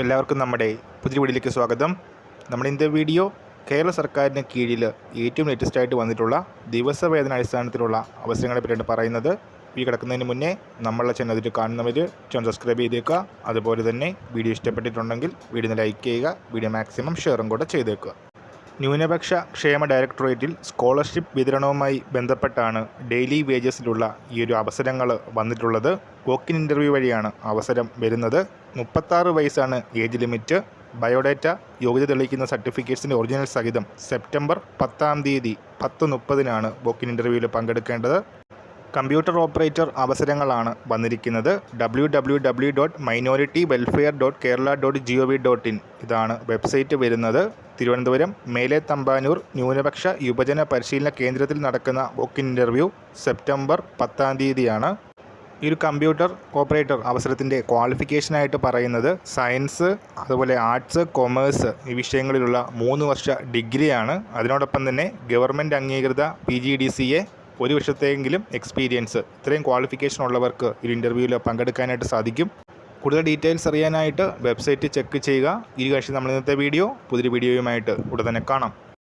എല്ലാവർക്കും നമ്മുടെ പുതിയ വീഡിയോയിലേക്ക് സ്വാഗതം. നമ്മുടെ ഇന്നത്തെ വീഡിയോ കേരള സർക്കാരിന് കീഴിൽ ഏറ്റവും ലേറ്റസ്റ്റ് ആയിട്ട് വന്നിട്ടുള്ള ദിവസവേതന അടിസ്ഥാനത്തിലുള്ള അവസരങ്ങളെ പറ്റിയാണ് പറയുന്നത്. ഈ കിടക്കുന്നതിന് മുന്നേ നമ്മളെ ചാനൽ അതിൽ കാണുന്നവർ ചാനൽ സബ്സ്ക്രൈബ് ചെയ്തേക്കുക. അതുപോലെ തന്നെ വീഡിയോ ഇഷ്ടപ്പെട്ടിട്ടുണ്ടെങ്കിൽ വീഡിയോ ലൈക്ക് ചെയ്യുക വീഡിയോ മാക്സിമം ഷെയറും കൂടെ ചെയ്തേക്കുക. ന്യൂനപക്ഷ ക്ഷേമ ഡയറക്ടറേറ്റിൽ സ്കോളർഷിപ്പ് വിതരണവുമായി ബന്ധപ്പെട്ടാണ് ഡെയിലി വേജസിലുള്ള ഈ ഒരു അവസരങ്ങൾ വന്നിട്ടുള്ളത്. വോക്കിൻ ഇന്റർവ്യൂ വഴിയാണ് അവസരം വരുന്നത്. മുപ്പത്താറ് വയസ്സാണ് ഏജ് ലിമിറ്റ്. ബയോഡേറ്റ യോഗ്യത തെളിയിക്കുന്ന സർട്ടിഫിക്കറ്റ്സിന്റെ ഒറിജിനൽ സഹിതം സെപ്റ്റംബർ പത്താം തീയതി പത്ത് മുപ്പതിനാണ് ബോക്കിൻ ഇന്റർവ്യൂവിൽ പങ്കെടുക്കേണ്ടത്. കമ്പ്യൂട്ടർ ഓപ്പറേറ്റർ അവസരങ്ങളാണ് വന്നിരിക്കുന്നത്. W W W dot minority welfare dot Kerala dot G O V dot in ഇതാണ് വെബ്സൈറ്റ് വരുന്നത്. തിരുവനന്തപുരം മേലെ തമ്പാനൂർ ന്യൂനപക്ഷ യുവജന പരിശീലന കേന്ദ്രത്തിൽ നടക്കുന്ന വോക്കിൻ ഇന്റർവ്യൂ സെപ്റ്റംബർ പത്താം തീയതിയാണ്. ഈ ഒരു കമ്പ്യൂട്ടർ ഓപ്പറേറ്റർ അവസരത്തിന്റെ ക്വാളിഫിക്കേഷനായിട്ട് പറയുന്നത് സയൻസ് അതുപോലെ ആർട്സ് കൊമേഴ്സ് ഈ വിഷയങ്ങളിലുള്ള മൂന്ന് വർഷ ഡിഗ്രിയാണ്. അതിനോടൊപ്പം തന്നെ ഗവൺമെന്റ് അംഗീകൃത P G D C A ഒരു വർഷത്തെയെങ്കിലും എക്സ്പീരിയൻസ് ഇത്രയും ക്വാളിഫിക്കേഷൻ ഉള്ളവർക്ക് ഈ ഇന്റർവ്യൂവിൽ പങ്കെടുക്കാനായിട്ട് സാധിക്കും. കൂടുതൽ ഡീറ്റെയിൽസ് അറിയാനായിട്ട് വെബ്സൈറ്റ് ചെക്ക് ചെയ്യുക. ഈ കാഴ്ച നമ്മൾ ഇന്നത്തെ വീഡിയോ പുതിയൊരു വീഡിയോയുമായിട്ട് ഉടൻ തന്നെ കാണാം.